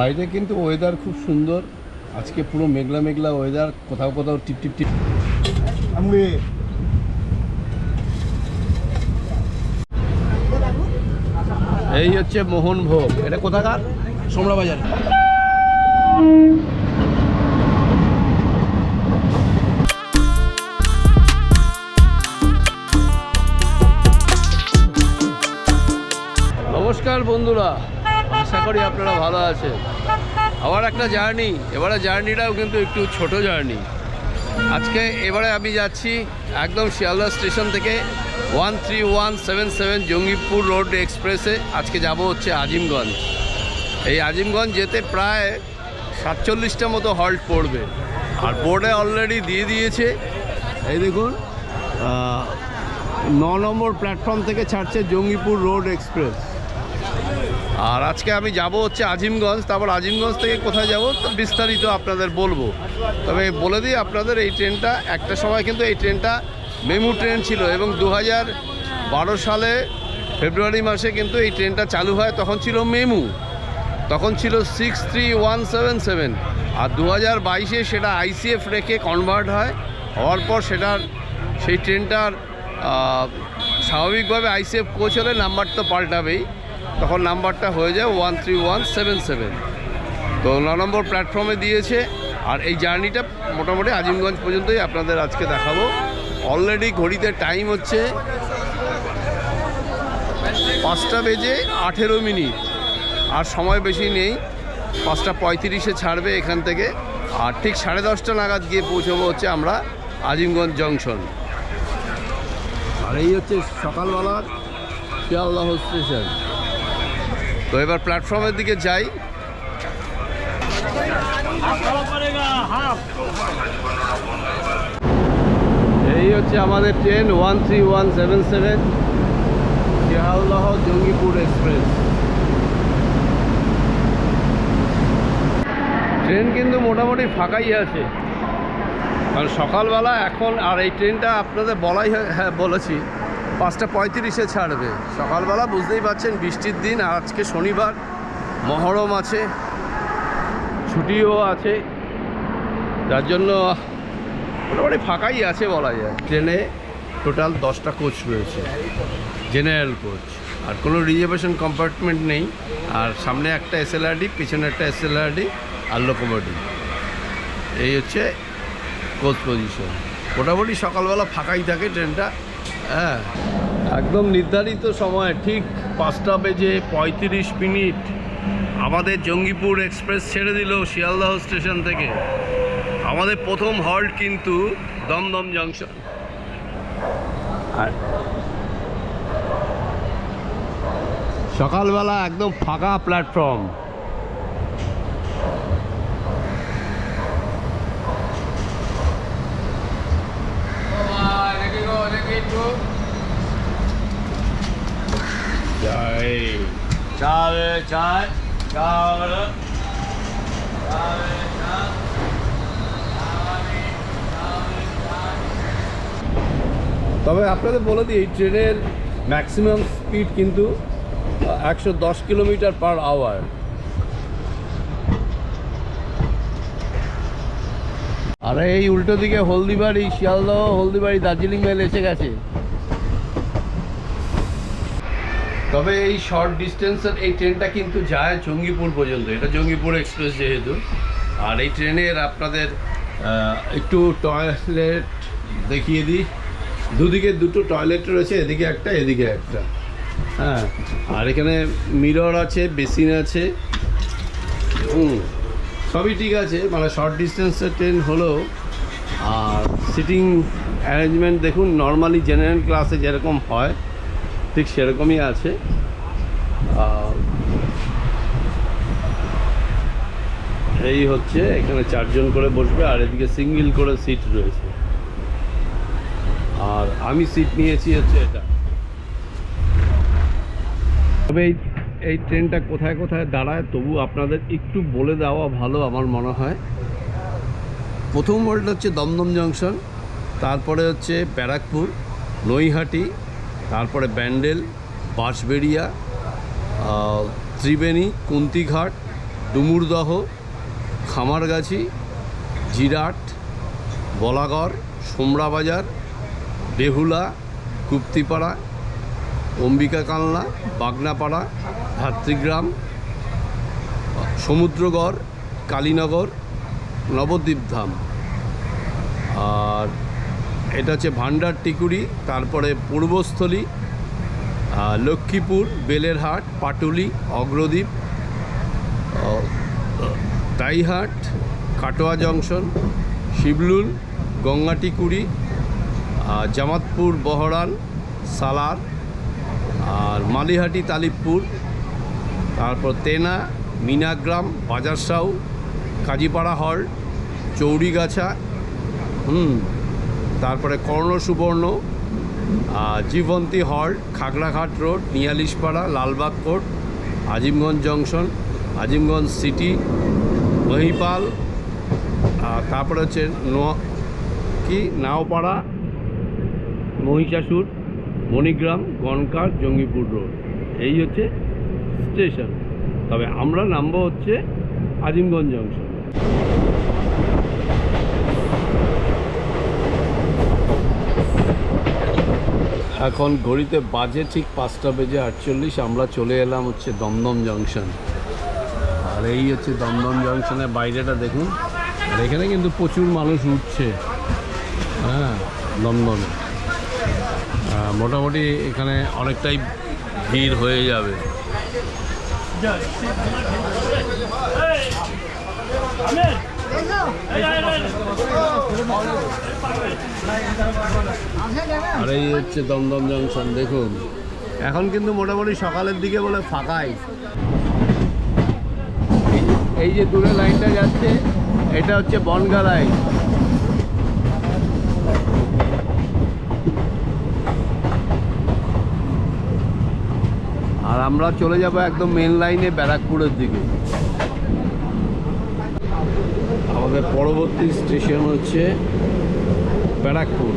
বাইরে কিন্তু ওয়েদার খুব সুন্দর। আজকে পুরো মেঘলা মেঘলা ওয়েদার কোথাও কোথাও টিপ টিপ টিপ। এই হচ্ছে মোহনভোগ। এটা কোথাকার? সোমরা বাজার নমস্কার বন্ধুরা। করি, আপনারা ভালো আছেন। আবার একটা জার্নি, এবারে জার্নিটাও কিন্তু একটু ছোট জার্নি। আজকে এবারে আমি যাচ্ছি একদম শিয়ালদা স্টেশন থেকে one three one seven seven Jangipur road এক্সপ্রেসে। আজকে যাব হচ্ছে আজিমগঞ্জ। এই আজিমগঞ্জ যেতে প্রায় সাতচল্লিশটা মতো হল্ট পড়বে। আর বোর্ডে অলরেডি দিয়ে দিয়েছে। এই দেখুন ন নম্বর প্ল্যাটফর্ম থেকে ছাড়ছে জঙ্গিপুর রোড এক্সপ্রেস। আর আজকে আমি যাব হচ্ছে আজিমগঞ্জ, তারপর আজিমগঞ্জ থেকে কোথায় যাব বিস্তারিত আপনাদের বলব। তবে বলে দিই আপনাদের, এই ট্রেনটা, একটা সময় কিন্তু এই ট্রেনটা মেমু ট্রেন ছিল এবং দু বারো সালে ফেব্রুয়ারি মাসে কিন্তু এই ট্রেনটা চালু হয়, তখন ছিল মেমু। তখন ছিল six three one seven seven আর দু হাজার বাইশে সেটা আইসিএফ রেখে কনভার্ট হয়, হওয়ার পর সেটার, সেই ট্রেনটার স্বাভাবিকভাবে আইসিএফ কোচ হলে নাম্বার তো পাল্টাবেই। তখন নাম্বারটা হয়ে যায় one three one seven seven. তো ন নম্বর প্ল্যাটফর্মে দিয়েছে, আর এই জার্নিটা মোটামুটি আজিমগঞ্জ পর্যন্তই আপনাদের আজকে দেখাবো। অলরেডি ঘড়িতে টাইম হচ্ছে পাঁচটা বেজে আঠেরো মিনিট, আর সময় বেশি নেই। পাঁচটা পঁয়ত্রিশে ছাড়বে এখান থেকে, আর ঠিক সাড়ে দশটা নাগাদ গিয়ে পৌঁছবো হচ্ছে আমরা আজিমগঞ্জ জংশন। আর এই হচ্ছে সকালবেলার শিয়ালদাহ স্টেশন। তো এবার প্ল্যাটফর্মের দিকে যাই। এই হচ্ছে আমাদের train one three one seven seven Sealdah Jangipur express. Train কিন্তু মোটামুটি ফাঁকাই আছে। কারণ সকালবেলা এখন আর এই ট্রেনটা আপনাদের বলাই হ্যাঁ বলেছি। পাঁচটা পঁয়ত্রিশে ছাড়বে। সকালবেলা বুঝতেই পারছেন বৃষ্টির দিন আজকে শনিবার মহরম আছে, ছুটিও আছে। যার জন্য মোটামুটি ফাঁকাই আছে বলা যায়। ট্রেনে টোটাল দশটা কোচ রয়েছে, জেনারেল কোচ। আর কোনো রিজার্ভেশন কম্পার্টমেন্ট নেই, আর সামনে একটা এসএলআরডি, পিছনে একটা এসএলআরডি আর লোকোমোটিভ। এই হচ্ছে কোচ পজিশন। মোটামুটি সকালবেলা ফাঁকাই থাকে ট্রেনটা। হ্যাঁ। একদম নির্ধারিত সময়, ঠিক পাঁচটা বেজে পঁয়ত্রিশ মিনিট। আমাদের জঙ্গিপুর এক্সপ্রেস ছেড়ে দিল শিয়ালদাহ স্টেশন থেকে। আমাদের প্রথম হল্ট কিন্তু দমদম জংশন। আর সকালবেলা একদম ফাঁকা প্ল্যাটফর্ম। চাবে চায় চাবে তবে আপনাদের বলে দিই, এই ট্রেনের ম্যাক্সিমাম স্পিড কিন্তু একশো দশ কিলোমিটার পার আওয়ার আর এই উল্টো দিকে হলদিবাড়ি, শিয়ালদহ, হলদিবাড়ি, দার্জিলিং মেল এসে গেছে। তবে এই শর্ট ডিস্টেন্সের এই ট্রেনটা কিন্তু যায় জঙ্গিপুর পর্যন্ত। এটা জঙ্গিপুর এক্সপ্রেস যেহেতু। আর এই ট্রেনের আপনাদের একটু টয়লেট দেখিয়ে দিই। দুদিকে দুটো টয়লেট রয়েছে, এদিকে একটা এদিকে একটা। হ্যাঁ আর এখানে মিরর আছে বেসিন আছে। হুম। সবই ঠিক আছে মানে শর্ট ডিস্টেন্সের ট্রেন হলেও, আর সিটিং অ্যারেঞ্জমেন্ট দেখুন নর্মালি জেনারেল ক্লাসে যেরকম হয়, ঠিক সেরকমই আছে। এই হচ্ছে, এখানে চারজন করে বসবে, আর এদিকে সিঙ্গেল করে সিট রয়েছে। আর আমি সিট নিয়েছি হচ্ছে এটা। তবে এই এই ট্রেনটা কোথায় কোথায় দাঁড়ায় তবু আপনাদের একটু বলে দেওয়া ভালো আমার মনে হয়। প্রথম ওয়ার্ল্ড হচ্ছে দমদম জংশন তারপরে হচ্ছে ব্যারাকপুর, নৈহাটি, তারপরে ব্যান্ডেল, বাঁশবেড়িয়া ত্রিবেণী, কুন্তিঘাট, ডুমুরদহ, খামারগাছি, জিরাট, বলাগড় সোমরা বাজার বেহুলা কুপ্তিপাড়া অম্বিকা কালনা বাগনাপাড়া ভাতৃগ্রাম সমুদ্রগড় কালীনগর নবদ্বীপধাম আর এটা হচ্ছে ভান্ডার টিকুরি তারপরে পূর্বস্থলী লক্ষ্মীপুর বেলেরহাট পাটুলি অগ্রদ্বীপ আহ, দাইহাট কাটোয়া জংশন শিবলুল গঙ্গাটিকুড়ি জামাতপুর বহরান সালার আর মালিহাটি, তালিবপুর, তারপর তেনা, মিনাগ্রাম, বাজারসাউ, কাজীপাড়া হল, চৌরিগাছা, হুম, তারপরে কর্ণ সুবর্ণ জীবন্তী হল, Khagraghat road, Niyalishpara, Lalbag court, Azimganj junction, Azimganj city, Mahipal তারপরে হচ্ছে কি, নাওপাড়া, মহিষাসুর মণিগ্রাম গনকার জঙ্গিপুর রোড। এই হচ্ছে স্টেশন। তবে আমরা নামবো হচ্ছে আজিমগঞ্জ জংশন। এখন ঘড়িতে বাজে ঠিক পাঁচটা বেজে আটচল্লিশ, আমরা চলে এলাম হচ্ছে দমদম জংশন। আর এই হচ্ছে দমদম জংশনের বাইরেটা দেখুন। আর এখানে কিন্তু প্রচুর মানুষ উঠছে। হ্যাঁ দমদমে। মোটামুটি এখানে অনেকটাই ভিড় হয়ে যাবে। আর এই হচ্ছে দমদম জংশন, দেখুন। এখন কিন্তু মোটামুটি সকালের দিকে বলে ফাঁকাই। এই- যে দূরে লাইনটা যাচ্ছে, এটা হচ্ছে বনগা লাইন। আমরা চলে যাব একদম মেন লাইনে ব্যারাকপুরের দিকে। আমাদের পরবর্তী স্টেশন হচ্ছে ব্যারাকপুর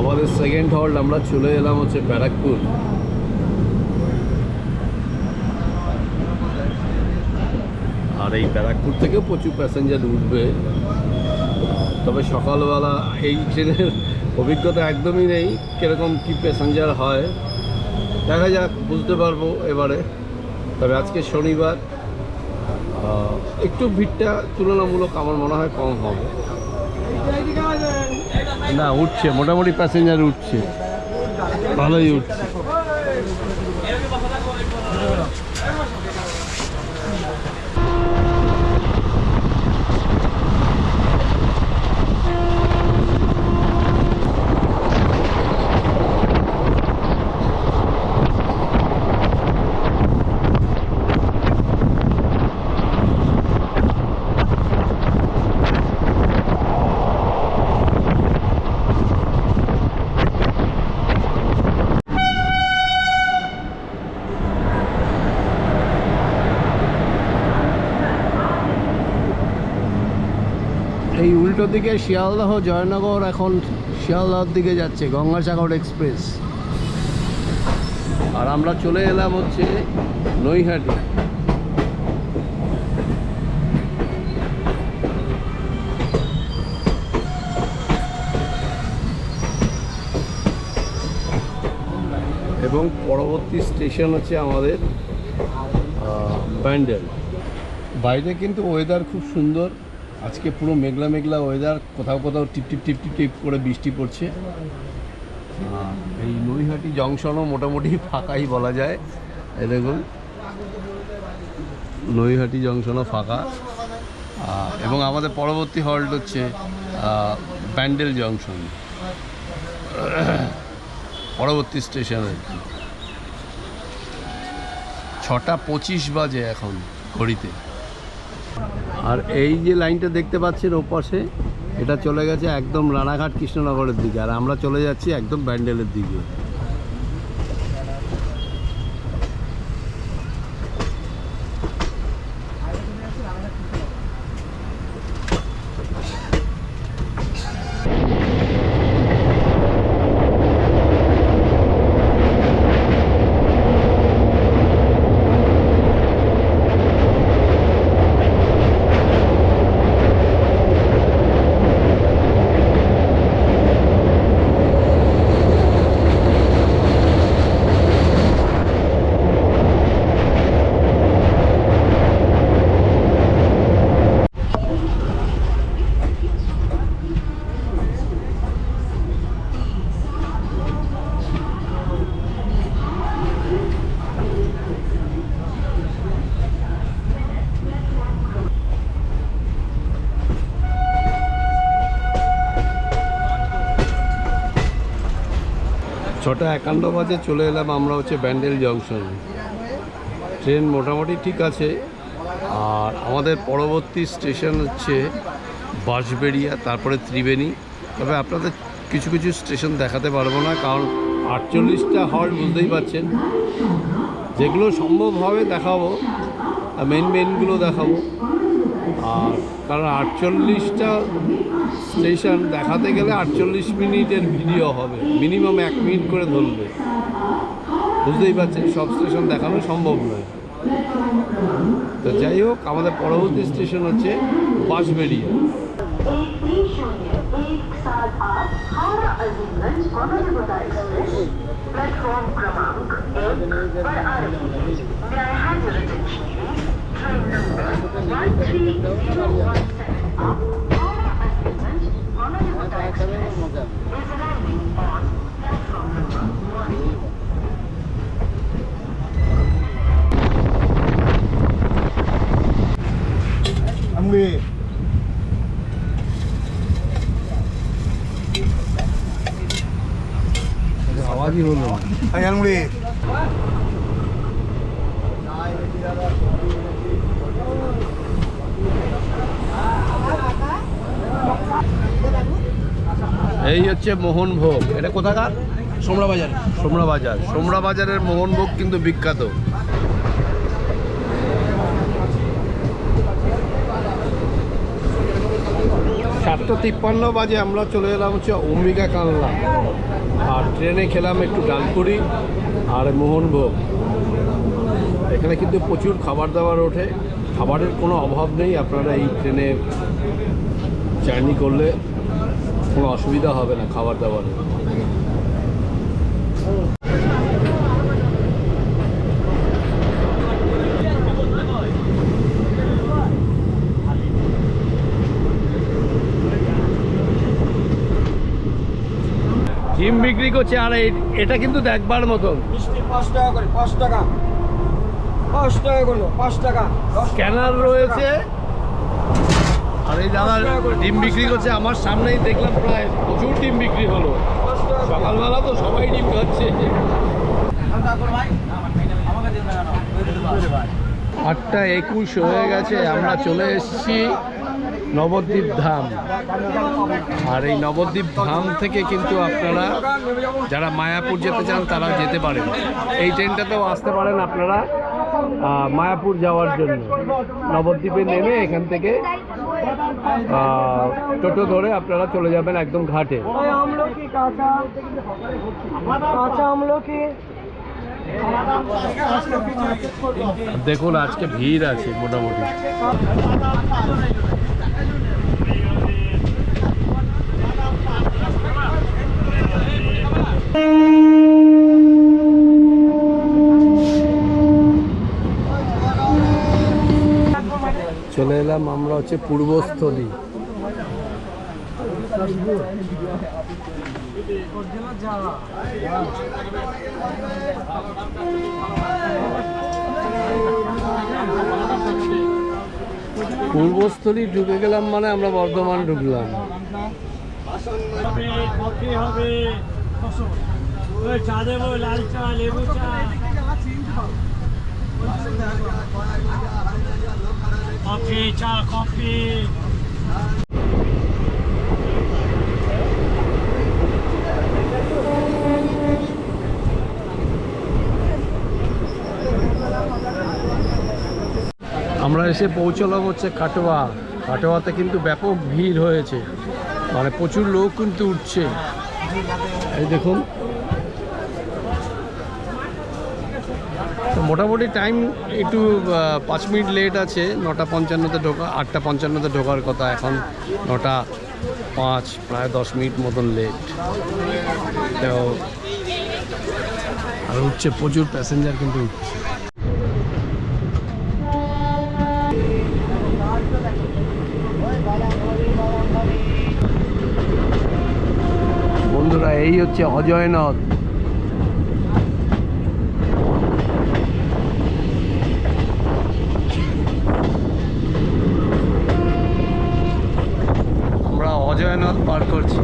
আমাদের হল্ট আমরা চলে এলাম হচ্ছে ব্যারাকপুর। আর এই ব্যারাকপুর থেকেও প্রচুর প্যাসেঞ্জার উঠবে। তবে সকালবেলা এই ট্রেনের অভিজ্ঞতা একদমই নেই, কীরকম কী প্যাসেঞ্জার হয়। দেখা যাক, বুঝতে পারব এবারে। তবে আজকে শনিবার একটু ভিড়টা তুলনামূলক আমার মনে হয় কম হবে। না উঠছে মোটামুটি প্যাসেঞ্জার উঠছে। ভালোই উঠছে এই উল্টো দিকে শিয়ালদহ জয়নগর, এখন শিয়ালদহর দিকে যাচ্ছে গঙ্গাসাগর এক্সপ্রেস। আর আমরা চলে এলাম হচ্ছে নৈহাটি। এবং পরবর্তী স্টেশন হচ্ছে আমাদের ব্যান্ডেল। বাইরে কিন্তু ওয়েদার খুব সুন্দর। আজকে পুরো মেঘলা মেঘলা ওয়েদার কোথাও কোথাও টিপ টিপ টিপ টিপ টিপ করে বৃষ্টি পড়ছে। এই নৈহাটি জংশনও মোটামুটি ফাঁকাই বলা যায়। এই দেখুন, নৈহাটি জংশনও ফাঁকা। এবং আমাদের পরবর্তী হল্ট হচ্ছে ব্যান্ডেল জংশন। পরবর্তী স্টেশন আর কি। ছটা পঁচিশ বাজে এখন ঘড়িতে। আর এই যে লাইনটা দেখতে পাচ্ছেন ওপাশে এটা চলে গেছে একদম রানাঘাট কৃষ্ণনগরের দিকে, আর আমরা চলে যাচ্ছি একদম ব্যান্ডেলের দিকে। ছটা একান্ন বাজে চলে এলাম আমরা হচ্ছে ব্যান্ডেল জংশন। ট্রেন মোটামুটি ঠিক আছে। আর আমাদের পরবর্তী স্টেশন হচ্ছে বাঁশবেড়িয়া, তারপরে ত্রিবেণী। তবে আপনাদের কিছু কিছু স্টেশন দেখাতে পারব না, কারণ আটচল্লিশটা হল্ট বুঝতেই পারছেন। যেগুলো সম্ভব হবে দেখাবো মেন মেনগুলো দেখাবো। আর কারণ আটচল্লিশটা স্টেশন দেখাতে গেলে আটচল্লিশ মিনিটের ভিডিও হবে মিনিমাম এক মিনিট করে ধরবে বুঝতেই পারছেন সব স্টেশন দেখানো সম্ভব নয় তো যাই হোক আমাদের পরবর্তী স্টেশন হচ্ছে বাঁশবেড়িয়া एक तीन शून्य एक सात आठ हावड़ा अजीमगंज अमरगोदा एक्सप्रेस प्लेटफॉर्म क्रमांक I'm with আওয়াজই হলো আঙ্গুলি এই হচ্ছে মোহনভোগ। এটা কোথাকার? সোমরা বাজার সোমরা বাজার সোমরা বাজারের মোহনভোগ কিন্তু বিখ্যাত। সাতটা তিপ্পান্ন বাজে আমরা চলে এলাম হচ্ছে অম্বিকা কানলা। আর ট্রেনে খেলাম একটু ডালপুরি আর মোহনভোগ। এখানে কিন্তু প্রচুর খাবার দাবার ওঠে। খাবারের কোনো অভাব নেই। আপনারা এই ট্রেনে জার্নি করলে কোনো অসুবিধা হবে না খাবার দাবার ডিম বিক্রি করছে আর এটা কিন্তু দেখবার মতন। পাঁচ টাকা করে পাঁচ টাকা। পাঁচ টাকা করল পাঁচ টাকা স্ক্যানার রয়েছে। আর এই দাদা ডিম বিক্রি করছে, আমার সামনেই দেখলাম প্রায় প্রচুর ডিম বিক্রি হলো। সকালবেলা তো সবাই ডিম খাচ্ছে। আটটা একুশ হয়ে গেছে, আমরা চলে এসেছি নবদ্বীপ ধাম। আর এই নবদ্বীপ ধাম থেকে কিন্তু আপনারা যারা মায়াপুর যেতে চান, তারা যেতে পারেন। এই ট্রেনটাতেও আসতে পারেন আপনারা মায়াপুর যাওয়ার জন্য। নবদ্বীপে নেমে এখান থেকে টোটো ধরে আপনারা চলে যাবেন একদম ঘাটে। দেখুন আজকে ভিড় আছে মোটামুটি। চলে এলাম আমরা হচ্ছে পূর্বস্থলী। পূর্বস্থলী ঢুকে গেলাম মানে আমরা বর্ধমান ঢুকলাম। লাল চা লেবু চা কফি চা কফি আমরা এসে পৌঁছলাম হচ্ছে কাটোয়া কাটোয়াতে কিন্তু ব্যাপক ভিড় হয়েছে। মানে প্রচুর লোক কিন্তু উঠছে। এই দেখুন মোটামুটি টাইম একটু পাঁচ মিনিট লেট আছে। নটা পঞ্চান্নতে ঢোকা, আটটা পঞ্চান্নতে ঢোকার কথা এখন। নটা পাঁচ, প্রায় দশ মিনিট মতন লেট তো, আর উঠছে প্রচুর প্যাসেঞ্জার কিন্তু উঠছে। বন্ধুরা, এই হচ্ছে অজয় নদ আমরা অজয় নদ পার করছি।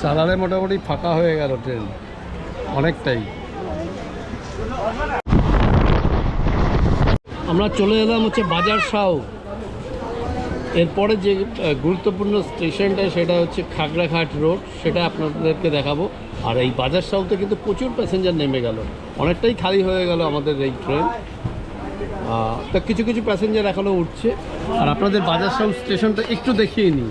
সালারে মোটামুটি ফাঁকা হয়ে গেল ট্রেন, অনেকটাই। আমরা চলে এলাম হচ্ছে বাজার সাউ। এরপরে যে গুরুত্বপূর্ণ স্টেশনটা, সেটা হচ্ছে খাগড়াঘাট রোড, সেটা আপনাদেরকে দেখাবো। আর এই বাজার সাউতে কিন্তু প্রচুর প্যাসেঞ্জার নেমে গেল। অনেকটাই খালি হয়ে গেল আমাদের এই ট্রেন। তা কিছু কিছু প্যাসেঞ্জার এখনও উঠছে। আর আপনাদের বাজার সাউ স্টেশনটা একটু দেখিয়ে নিই।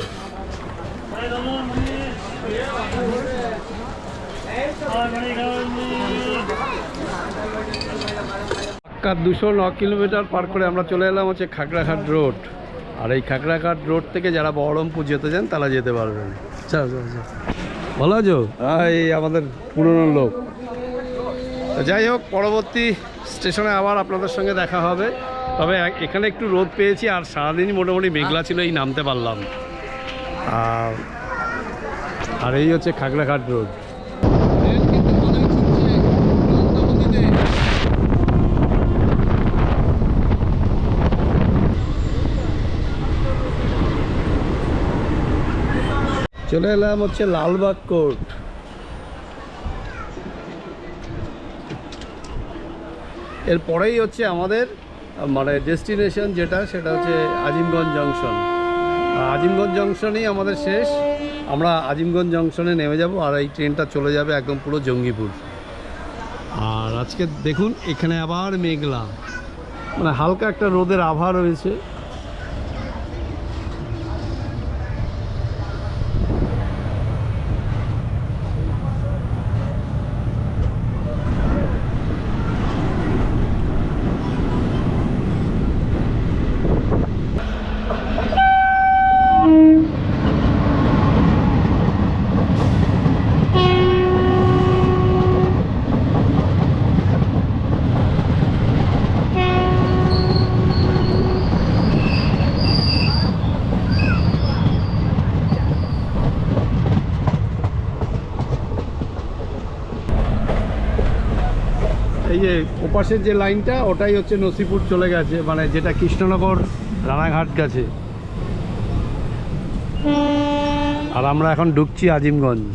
দুশো ন কিলোমিটার পার করে আমরা চলে এলাম হচ্ছে খাগড়াঘাট রোড। আর এই খাগড়াঘাট রোড থেকে যারা বহরমপুর যেতে চান তারা যেতে পারবেন। চল চল চল ভালো আছো? আহ, এই আমাদের পুরনো লোক। যাই হোক পরবর্তী স্টেশনে আবার আপনাদের সঙ্গে দেখা হবে। তবে এখানে একটু রোদ পেয়েছি আর সারাদিনই মোটামুটি মেঘলা ছিল এই নামতে পারলাম। আর এই হচ্ছে খাগড়াঘাট রোড। চলে এলাম হচ্ছে লালবাগ কোর্ট। এরপরেই হচ্ছে আমাদের মানে ডেস্টিনেশন যেটা, সেটা হচ্ছে আজিমগঞ্জ জংশন। আজিমগঞ্জ জংশনেই আমাদের শেষ। আমরা আজিমগঞ্জ জংশনে নেমে যাব আর এই ট্রেনটা চলে যাবে একদম পুরো জঙ্গিপুর। আর আজকে দেখুন, এখানে আবার মেঘলা। মানে হালকা একটা রোদের আভা রয়েছে এই যে ওপাশের যে লাইনটা, ওটাই হচ্ছে নসিপুর চলে গেছে মানে যেটা কৃষ্ণনগর রানাঘাট গেছে। আর আমরা এখন ঢুকছি আজিমগঞ্জ।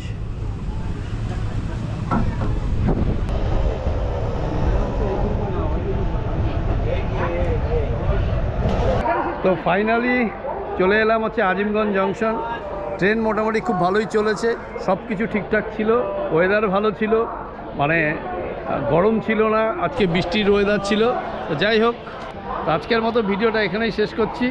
তো ফাইনালি চলে এলাম হচ্ছে আজিমগঞ্জ জংশন ট্রেন মোটামুটি খুব ভালোই চলেছে সব কিছু ঠিকঠাক ছিল ওয়েদার ভালো ছিল মানে গরম ছিল না, আজকে বৃষ্টির ওয়েদার ছিল। তো যাই হোক, আজকের মতো ভিডিওটা এখানেই শেষ করছি।